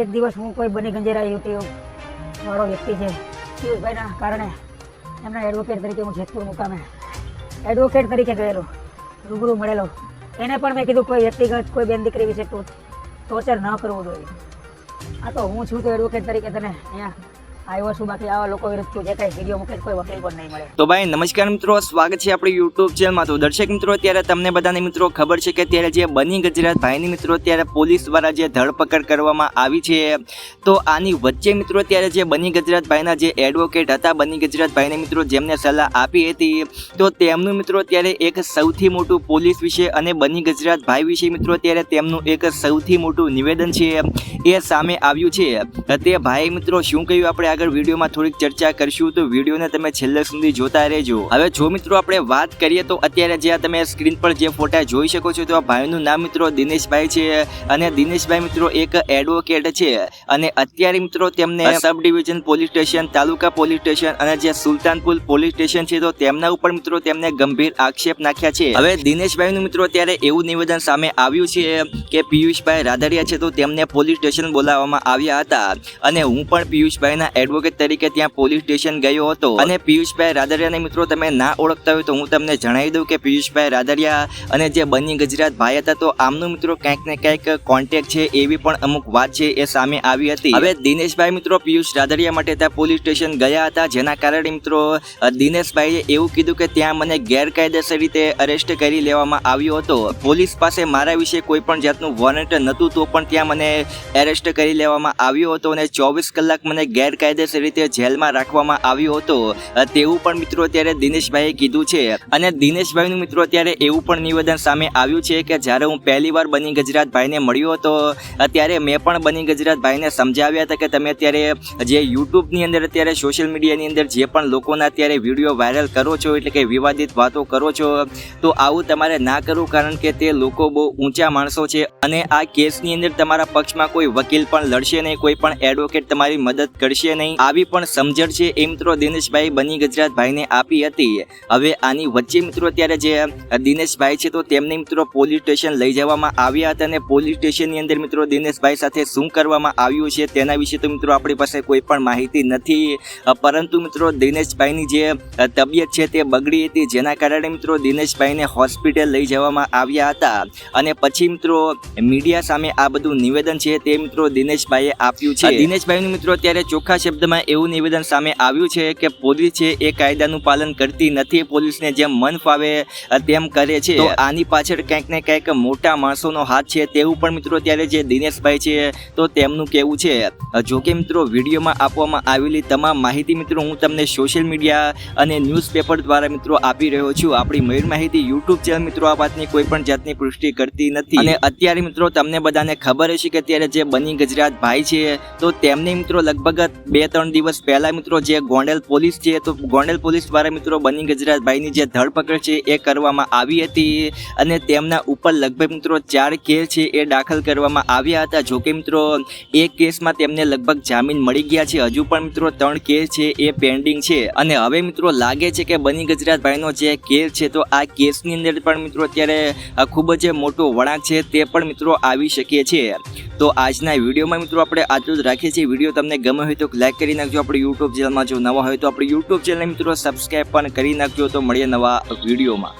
એક દિવસ હું કોઈ બની ગંજેરા યુટીઓ વાળો વ્યક્તિ છે. પિયુષભાઈના કારણે એમના એડવોકેટ તરીકે હું જેતપુર મુકામે એડવોકેટ તરીકે ગયેલો, રૂબરૂ મળેલો. એને પણ મેં કીધું, કોઈ વ્યક્તિગત, કોઈ બેન દીકરી વિશે ટોર્ચર ન કરવું જોઈએ. આ તો હું છું તો એડવોકેટ તરીકે તને અહીંયા આવ્યો આવા લોકો નહીં તો ભાઈ, નમસ્કાર મિત્રો, સ્વાગત છે આપણી યુટ્યુબ ચેનલમાં તો દર્શક મિત્રો, અત્યારે તમને બધાને મિત્રો ખબર છે કે અત્યારે જે બની ગુજરાત ભાઈની મિત્રો, અત્યારે પોલીસ દ્વારા જે ધરપકડ કરવામાં આવી છે. તો આની વચ્ચે મિત્રો, અત્યારે જે બની ગુજરાત ભાઈના જે એડવોકેટ હતા, બની ગુજરાત ભાઈને મિત્રો, જેમને સલાહ આપી હતી, તો તેમનું મિત્રો, અત્યારે એક સૌથી મોટું પોલીસ વિશે અને બની ગુજરાત ભાઈ વિશે મિત્રો, અત્યારે તેમનું એક સૌથી મોટું નિવેદન છે, એ સામે આવ્યું છે. તે ભાઈ મિત્રો, શું કહ્યું આપણે આગળ વિડીયોમાં થોડીક ચર્ચા કરશું તો વિડીયોને તમે છેલ્લે સુધી જોતા રહેજો. હવે જો મિત્રો આપણે વાત કરીએ તો અત્યારે જે તમે સ્ક્રીન પર જે ફોટા જોઈ શકો છો તો આ ભાઈનું નામ મિત્રો દિનેશભાઈ છે અને દિનેશભાઈ મિત્રો એક એડવોકેટ છે. અને અત્યારે મિત્રો તેમને sub division police station taluka police station અને જે સુલતાનપુર પોલીસ સ્ટેશન છે તો તેમના ઉપર મિત્રો તેમને ગંભીર આક્ષેપ નાખ્યા છે. હવે દિનેશભાઈનું મિત્રો અત્યારે એવું નિવેદન સામે આવ્યું છે કે પિયુષભાઈ રાધડિયા છે તો તેમને પોલીસ સ્ટેશન બોલાવવામાં આવ્યા હતા. અને હું પણ પિયુષભાઈના એડવોકેટ તરીકે ત્યાં પોલીસ સ્ટેશન ગયો હતો. અને પિયુષભાઈ રાદરિયાને મિત્રો, તમે ના ઓળખતા હોય તો હું તમને જણાવી દઉં કે પિયુષભાઈ રાદરિયા અને જે બની ગુજરાત ભાઈ હતા, તો આમનું મિત્રો ક્યાંક ને ક્યાંક કોન્ટેક્ટ છે એવી પણ અમુક વાત છે એ સામે આવી હતી. હવે દિનેશભાઈ મિત્રો, પિયુષ રાદરિયા માટે ત્યાં પોલીસ સ્ટેશન ગયા હતા, જેના કારણે મિત્રો દિનેશભાઈએ એવું કીધું કે ત્યાં મને ગેરકાયદેસર રીતે અરેસ્ટ કરી લેવામાં આવ્યો હતો. પોલીસ પાસે મારા વિશે કોઈ પણ જાતનું વોરંટ નહોતું, તો પણ ત્યાં મને એરેસ્ટ કરી લેવામાં આવ્યો હતો અને ચોવીસ કલાક મને ગેરકાયદેસર રીતે જેલમાં રાખવામાં આવ્યો હતો. તેવું પણ મિત્રો અત્યારે દિનેશભાઈએ કીધું છે. અને દિનેશભાઈનું મિત્રો અત્યારે એવું પણ નિવેદન સામે આવ્યું છે કે જ્યારે હું પહેલી વાર બની ગજરાતભાઈને મળ્યો હતો ત્યારે મેં પણ બની ગજરાતભાઈને સમજાવ્યા હતા કે તમે અત્યારે જે યુટ્યુબની અંદર અત્યારે સોશિયલ મીડિયાની અંદર જે પણ લોકોના અત્યારે વીડિયો વાયરલ કરો છો, એટલે કે વિવાદિત વાતો કરો છો, તો આવું તમારે ના કરવું કારણ કે તે લોકો બહુ ઊંચા માણસો છે અને આ કેસની અંદર તમારા પક્ષમાં કોઈ વકીલ પણ લડશે નહીં, કોઈ પણ એડવોકેટ તમારી મદદ કરશે નહીં. આવી પણ સમજણ છે એ મિત્રો દિનેશભાઈ બની ગુજરાત ભાઈને આપી હતી. હવે આની વચ્ચે મિત્રો અત્યારે જે દિનેશભાઈ છે તો તેમને મિત્રો પોલીસ સ્ટેશન લઈ જવામાં આવ્યા હતા અને પોલીસ સ્ટેશનની અંદર મિત્રો દિનેશભાઈ સાથે શું કરવામાં આવ્યું છે તેના વિશે તો મિત્રો આપણી પાસે કોઈ પણ માહિતી નથી. પરંતુ મિત્રો દિનેશભાઈની જે તબિયત છે તે બગડી હતી જેના કારણે મિત્રો દિનેશભાઈને હોસ્પિટલ લઈ જવામાં આવ્યા હતા. અને પછી મિત્રો મીડિયા સામે આ બધું નિવેદન છે તે મિત્રો દિનેશભાઈએ આપ્યું છે. દિનેશભાઈનું મિત્રો અત્યારે ચોખ્ખા શબ્દમાં એવું નિવેદન સામે આવ્યું છે કે પોલીસ છે એ કાયદાનું પાલન કરતી નથી. પોલીસને જેમ મન ફાવે તેમ કરે છે. આની પાછળ કંઈક ને કંઈક મોટા માણસોનો હાથ છે તેવું પણ મિત્રો ત્યારે જે દિનેશભાઈ છે, તો તેમનું કહેવું છે. જોકે મિત્રો વિડીયોમાં આપવામાં આવેલી તમામ માહિતી મિત્રો હું તમને સોશિયલ મીડિયા અને ન્યૂઝપેપર દ્વારા મિત્રો આપી રહ્યો છું. આપણી મયુર માહિતી યુટ્યુબ ચેનલ મિત્રો આ વાતની કોઈ પણ જાતની પુષ્ટિ કરતી નથી. અને અત્યારે મિત્રો તમને બધાને ખબર હશે કે અત્યારે જે બની ગુજરાત ભાઈ છે, તો તેમને મિત્રો લગભગ બે ત્રણ દિવસ પહેલા મિત્રો જે ગોંડલ પોલીસ છે તો ગોંડલ પોલીસ દ્વારા મિત્રો બની ગજરાતભાઈની જે ધરપકડ છે એ કરવામાં આવી હતી અને તેમના ઉપર લગભગ મિત્રો ચાર કેસ છે એ દાખલ કરવામાં આવ્યા હતા. જોકે મિત્રો, એક કેસમાં તેમને લગભગ જામીન મળી ગયા છે. હજુ પણ મિત્રો ત્રણ કેસ છે એ પેન્ડિંગ છે. અને હવે મિત્રો લાગે છે કે બની ગજરાતભાઈનો જે કેસ છે, તો આ કેસની અંદર પણ મિત્રો અત્યારે ખૂબ જ મોટો વળાંક છે તે પણ મિત્રો આવી શકે છે. તો આજના વિડીયોમાં મિત્રો આપણે આટલું જ રાખીએ છીએ. વીડિયો તમને ગમે હોય તો લાઈક કરી નાખજો. આપણી યુટ્યુબ ચેનલમાં જો નવા હોય તો આપણી યુટ્યુબ ચેનલ મિત્રો સબસ્ક્રાઈબ પણ કરી નાખજો તો મળીએ નવા વિડીયોમાં.